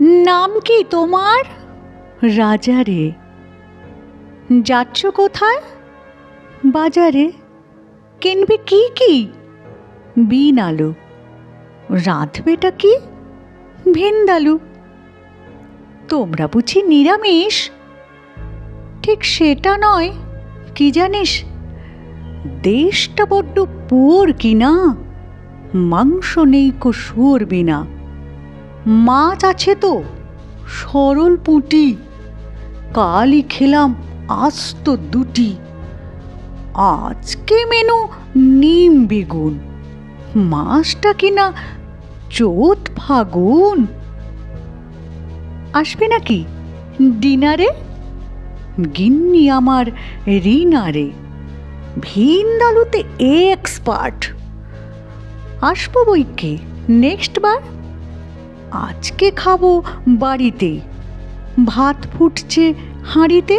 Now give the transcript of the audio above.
নাম কি তোমার? রাজা রে। যাচ্ছ কোথায়? বাজারে। কিনবে কি কি? বিন আলু। রাঁধবেটা কি? ভেন্দালু তোমরা বুঝি নিরামিষ? ঠিক সেটা নয়, কি জানিস? দেশটা বড্ড পুর কিনা। মাংস নেই কো শুয়োর বিনা। মাছ আছে তো, সরল পুঁটি। কালই খেলাম আস্ত দুটি। আজকে মেনু নিম বেগুন। মাছটা কিনা চোত ফাগুন। আসবে নাকি ডিনারে? গিন্নি আমার রিনারে ভিন্দালুতে এক্সপার্ট আসব বইকে নেক্সট বার। আজকে খাব বাড়িতে ভাত ফুটছে হাঁড়িতে?